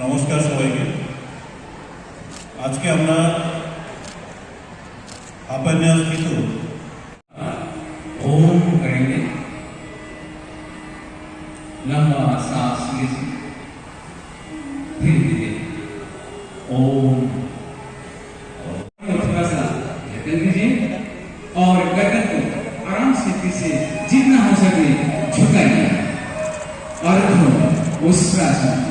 নমস্কার সবাইকে আজকে আমরা হাপানিয়াস কিছু ओम करेंगे लंबा सांस लीजिए धीरे धीरे ओम और थोड़ा सा गर्दन दीजिए और गर्दन को आराम से पीछे जितना हो सके झुकाइए और उस्त्रासन बैक पे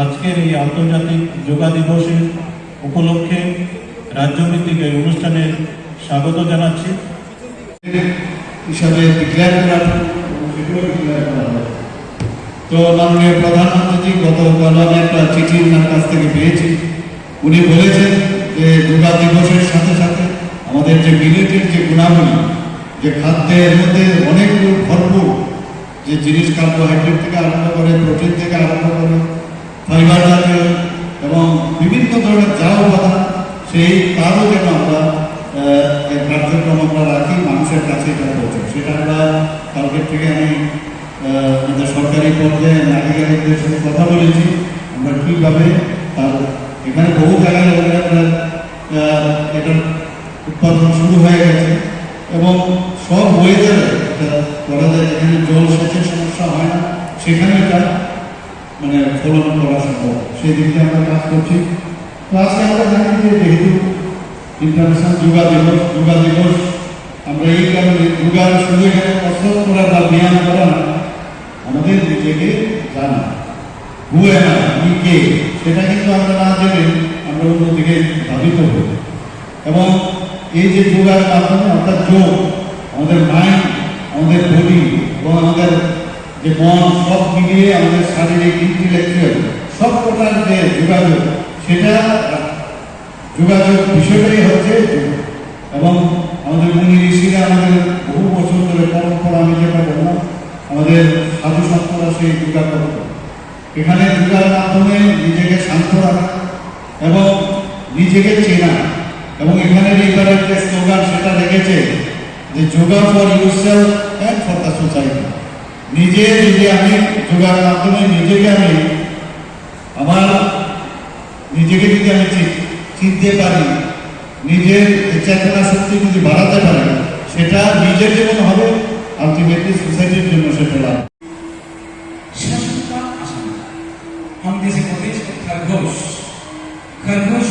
আজকের এই আন্তর্জাতিক যোগা দিবসের উপলক্ষে রাজ্যভিত্তিক এই অনুষ্ঠানে স্বাগত জানাচ্ছি। হিসাবে তো মাননীয় প্রধানমন্ত্রী গতকাল আমি একটা চিঠি ওনার কাছ থেকে পেয়েছি। উনি বলেছেন যে যোগা দিবসের সাথে সাথে আমাদের যে মিলেটের যে গুণাবলী, যে খাদ্যের মধ্যে অনেক ভরপুর যে জিনিস কার্বোহাইড্রেট থেকে আরম্ভ করে প্রোটিন থেকে আরম্ভ করে ফাইবার এবং বিভিন্ন ধরনের যা উপাদান সেই তারও যেন আমরা কার্যক্রম আমরা রাখি, মানুষের কাছে এটা পৌঁছে সেটা আমরা কালকের থেকে আমি আমাদের সরকারি পর্যায়ে আধিকারিকদের সাথে কথা বলেছি, আমরা কীভাবে তার, এখানে বহু জায়গায় এটার উৎপাদন শুরু হয়ে গেছে এবং সব ওয়েদারে এটা করা যায়। যেখানে জল সেচের সমস্যা হয় না, সেখানে এটা মানে ফলন করা সম্ভব। সেই দিকে আমরা কাজ করছি। তো আজকে আমরা জানি যে যেহেতু ইন্টারন্যাশনাল যোগা দিবস যোগা দিবস, আমরা এই কারণে যোগার শুধু এখানে কসরত করা বা ব্যায়াম করা আমাদের নিজেকে জানা। হুয়ে না কে? সেটা কিন্তু আমরা না জেনে আমরা অন্যদিকে ধাবিত হই। এবং এই যে যোগার মাধ্যমে অর্থাৎ যোগ, আমাদের মাইন্ড আমাদের বডি এবং আমাদের যে মন সব মিলিয়ে আমাদের শারীরিক ইন্টেলেকচুয়াল সব প্রকার যে যোগাযোগ, সেটা যোগাযোগ বিষয়টাই হচ্ছে এবং আমাদের মুনি ঋষিরা আমাদের বহু বছর ধরে পরম্পরা আমি যেটা বললাম আমাদের সাধু সন্তরা সেই যোগা করত। এখানে যোগার মাধ্যমে নিজেকে শান্ত রাখা এবং নিজেকে চেনা। এবং এখানে এইবারের যে স্লোগান সেটা রেখেছে যে yoga for yourself and for the society নিজে যদি আমি যোগার মাধ্যমে নিজেকে আমি আমার নিজেকে যদি আমি চিনতে পারি, নিজের চেতনা শক্তি যদি বাড়াতে পারি, সেটা নিজের জীবন হবে আলটিমেটলি সোসাইটির জন্য সেটা লাভ খরগোশ। খরগোশ